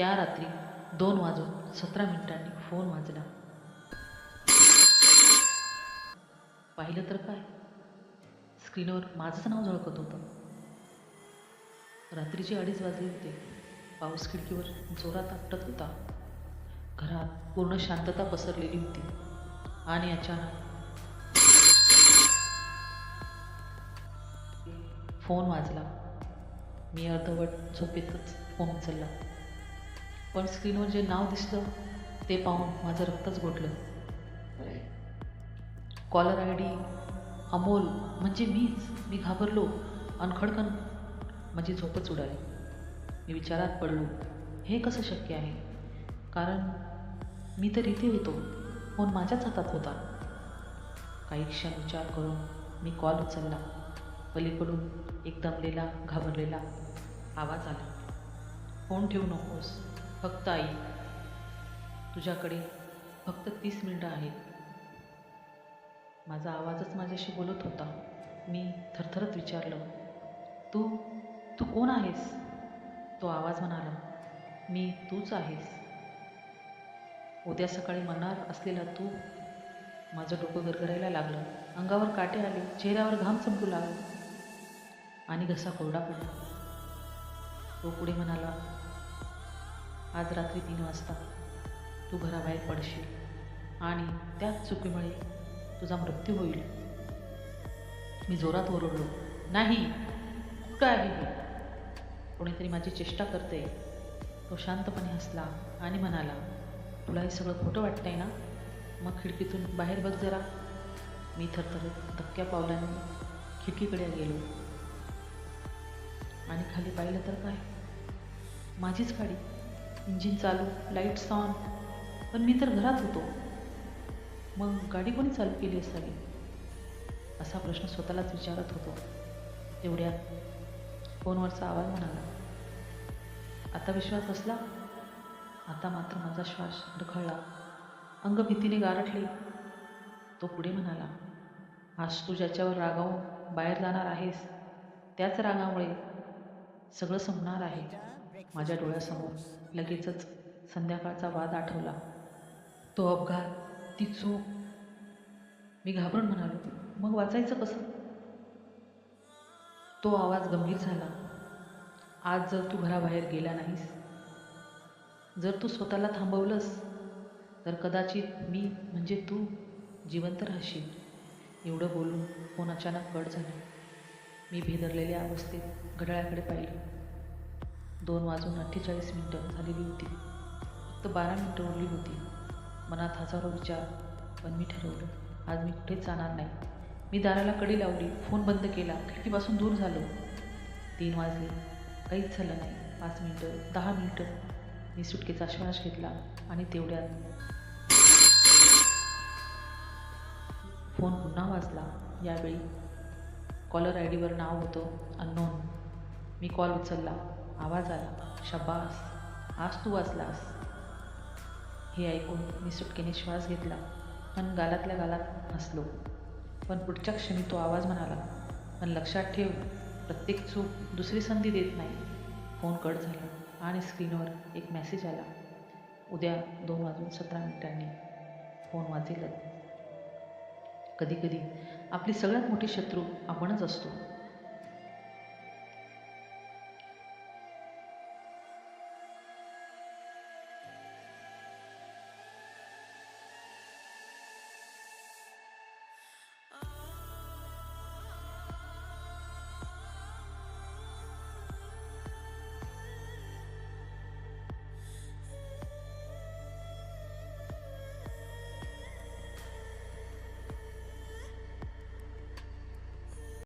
त्या रात्री दोन वाजून सतरा मिनिटांनी फोन वाजला. पाहिलं तर काय? स्क्रीनवर माझंच नाव झळकत होतं. रात्रीचे अडीच वाजले होते. पाऊस खिडकीवर जोरात आपटत होता. घरात पूर्ण शांतता पसरलेली होती. आणि अचानक फोन वाजला. मी अर्धवट झोपेतच फोन उचलला. पण स्क्रीनवर जे नाव दिसलं ते पाहून माझं रक्तच गोठलं. कॉलर आय डी अमोल म्हणजे मीच. मी घाबरलो आणि खडकन माझी झोपच उडाली. मी विचारात पडलो हे कसं शक्य आहे? कारण मी तर इथे होतो. फोन माझ्याच हातात होता. काही क्षण विचार करून मी कॉल उचलला. पलीकडून एक दमलेला घाबरलेला आवाज आला. फोन ठेवू नकोस. फक्त आई तुझ्याकडे फक्त तीस मिनटं आहेत. माझा आवाजच माझ्याशी बोलत होता. मी थरथरत विचारलं तू तू कोण आहेस? तो आवाज म्हणाला मी तूच आहेस. उद्या सकाळी म्हणणार असलेला तू. माझं डोकं गरगरायला लागलं. अंगावर काटे आले चेहऱ्यावर घाम चमकू लागला आणि घसा कोरडा पडला. तो पुढे म्हणाला आज रात्री तीन वाजता तू घराबाहेर पडशील आणि त्याच चुकीमुळे तुझा मृत्यू होईल. मी जोरात ओरडलो नाही कुठं आहे कोणीतरी माझी चेष्टा करते. तो शांतपणे हसला आणि म्हणाला तुला हे सगळं खोटं वाटतंय ना? मग खिडकीतून बाहेर बघ जरा. मी थरथरत धक्क्या पावलाने खिडकीकडे गेलो. आणि खाली पाहिलं तर काय? माझीच गाडी. इंजिन चालू लाईट्स ऑन पण मी तर घरात होतो. मग गाडी कोणी चालू केली असावी? असा प्रश्न स्वतःलाच विचारत होतो. एवढ्यात फोनवरचा आवाज म्हणाला आता विश्वास बसला? आता मात्र माझा श्वास अडखळला अंग भीतीने गारठले. तो पुढे म्हणाला आज तू ज्याच्यावर रागावून बाहेर जाणार आहेस त्याच रागामुळे सगळं संपणार आहे. माझ्या डोळ्यासमोर लगेचच संध्याकाळचा वाद आठवला. तो अपघात ती चूक. मी घाबरून म्हणालो मग वाचायचं कसं? तो आवाज गंभीर झाला. आज जर तू घराबाहेर गेला नाहीस जर तू स्वतःला थांबवलंस तर कदाचित मी म्हणजे तू जिवंत राहशील. एवढं बोलून फोन अचानक कट झाला. मी भेदरलेल्या अवस्थेत घड्याळाकडे पाहिलं. दोन वाजून अठ्ठेचाळीस मिनटं झालेली होती. फक्त बारा मिनटं उरली होती. मनात हजारो विचार पण मी ठरवलं आज मी कुठेच जाणार नाही. मी दाराला कडी लावली फोन बंद केला खिडकीपासून दूर झालो. तीन वाजले. काहीच झालं नाही. पाच मिनटं दहा मिनटं. मी सुटकेचा श्वास घेतला आणि तेवढ्यात फोन पुन्हा वाजला. यावेळी कॉलर आय डीवर नाव होतं अननोन. मी कॉल उचलला. आवाज आला. शबास आज तू वाचलास. हे ऐकून मी सुटकेने श्वास घेतला. पण गालातल्या गालात हसलो. पण पुढच्या क्षणी तो आवाज म्हणाला पण लक्षात ठेव प्रत्येक चूक दुसरी संधी देत नाही. फोन कट झाला आणि स्क्रीनवर एक मेसेज आला. उद्या दोन वाजून सतरा मिनिटांनी फोन वाजेलच. कधीकधी आपली सगळ्यात मोठी शत्रू आपणच असतो.